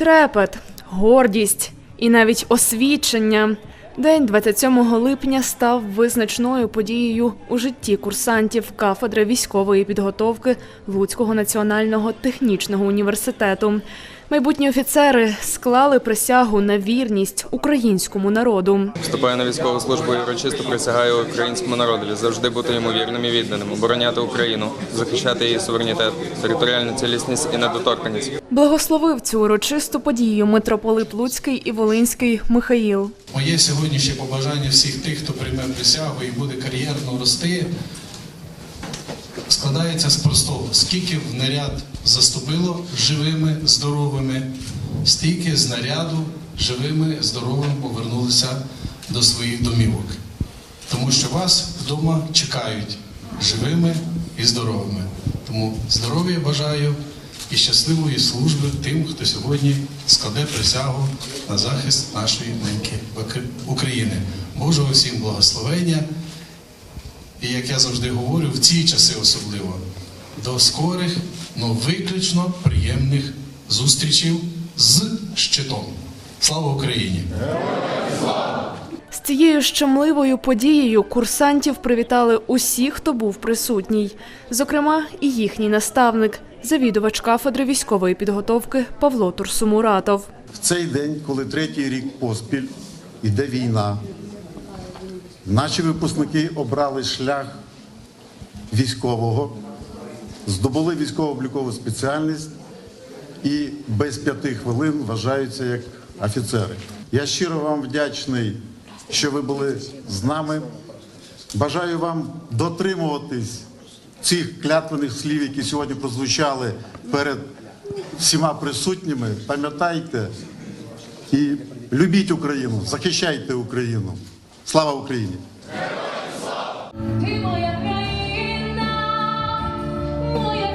Трепет, гордість і навіть освічення. День 27 липня став визначною подією у житті курсантів кафедри військової підготовки Луцького національного технічного університету. Майбутні офіцери склали присягу на вірність українському народу. Вступаю на військову службу і урочисто присягаю українському народові завжди бути йому вірним і відданим, обороняти Україну, захищати її суверенітет, територіальну цілісність і недоторканність. Благословив цю урочисту подію митрополит Луцький і Волинський Михаїл. Моє сьогоднішнє побажання всіх тих, хто прийме присягу і буде кар'єрно рости, складається з простого: скільки в наряд заступило живими, здоровими, стільки з наряду живими, здоровими повернулися до своїх домівок. Тому що вас вдома чекають живими і здоровими. Тому здоров'я бажаю і щасливої служби тим, хто сьогодні складе присягу на захист нашої неньки України. Божого всім благословення. І як я завжди говорю, в ці часи особливо до скорих, но виключно приємних зустрічей з щитом. Слава Україні! З цією щемливою подією курсантів привітали усі, хто був присутній, зокрема, і їхній наставник, завідувач кафедри військової підготовки Павло Турсумуратов. В цей день, коли третій рік поспіль іде війна, наші випускники обрали шлях військового, здобули військово-облікову спеціальність і без п'яти хвилин вважаються як офіцери. Я щиро вам вдячний, що ви були з нами. Бажаю вам дотримуватись цих клятвених слів, які сьогодні прозвучали перед всіма присутніми. Пам'ятайте і любіть Україну, захищайте Україну. Слава Україні! Ти моя країна, моя.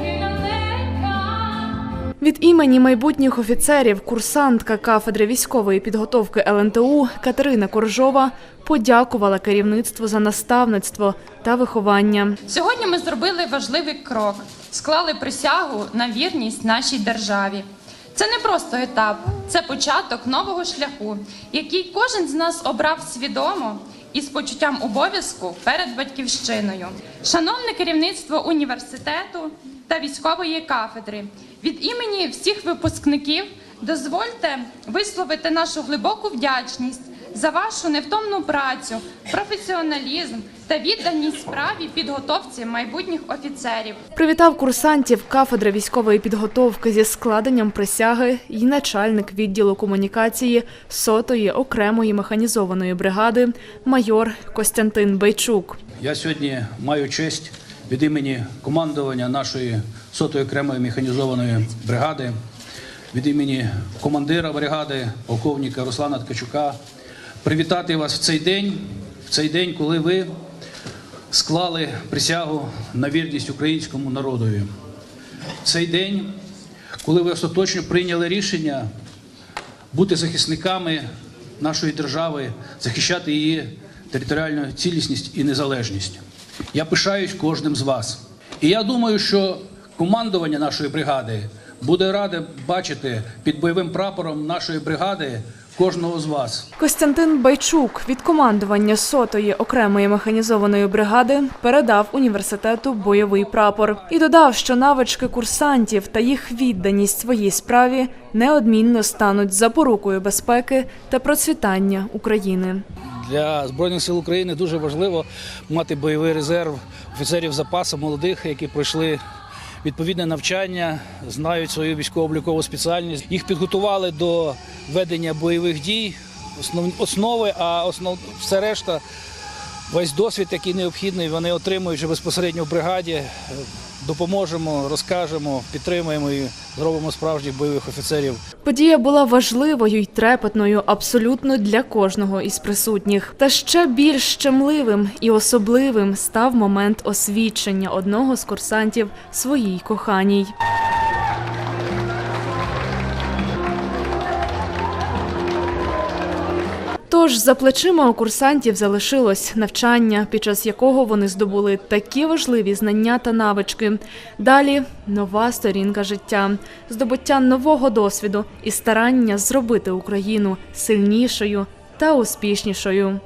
Від імені майбутніх офіцерів курсантка кафедри військової підготовки ЛНТУ Катерина Коржова подякувала керівництву за наставництво та виховання. Сьогодні ми зробили важливий крок, склали присягу на вірність нашій державі. Це не просто етап, це початок нового шляху, який кожен з нас обрав свідомо і з почуттям обов'язку перед батьківщиною. Шановне керівництво університету та військової кафедри, від імені всіх випускників дозвольте висловити нашу глибоку вдячність за вашу невтомну працю, професіоналізм та відданість справі підготовці майбутніх офіцерів. Привітав курсантів кафедри військової підготовки зі складенням присяги і начальник відділу комунікації сотої окремої механізованої бригади майор Костянтин Байчук. Я сьогодні маю честь від імені командування нашої сотої окремої механізованої бригади, від імені командира бригади, полковника Руслана Ткачука, привітати вас в цей день, в цей день, коли ви склали присягу на вірність українському народові. В цей день, коли ви остаточно прийняли рішення бути захисниками нашої держави, захищати її територіальну цілісність і незалежність. Я пишаюсь кожним з вас. І я думаю, що командування нашої бригади буде раде бачити під бойовим прапором нашої бригади кожного з вас. Костянтин Байчук від командування сотої окремої механізованої бригади передав університету бойовий прапор і додав, що навички курсантів та їх відданість своїй справі неодмінно стануть запорукою безпеки та процвітання України. Для збройних сил України дуже важливо мати бойовий резерв офіцерів запасу молодих, які пройшли відповідне навчання, знають свою військово-облікову спеціальність. Їх підготували до ведення бойових дій, основ, основи, а основ все решта. Весь досвід, який необхідний, вони отримують вже безпосередньо в бригаді. Е, Допоможемо, розкажемо, підтримуємо і зробимо справжніх бойових офіцерів. Подія була важливою й трепетною абсолютно для кожного із присутніх. Та ще більш щемливим і особливим став момент освідчення одного з курсантів своїй коханій. Тож за плечима у курсантів залишилось навчання, під час якого вони здобули такі важливі знання та навички. Далі нова сторінка життя, здобуття нового досвіду і старання зробити Україну сильнішою та успішнішою.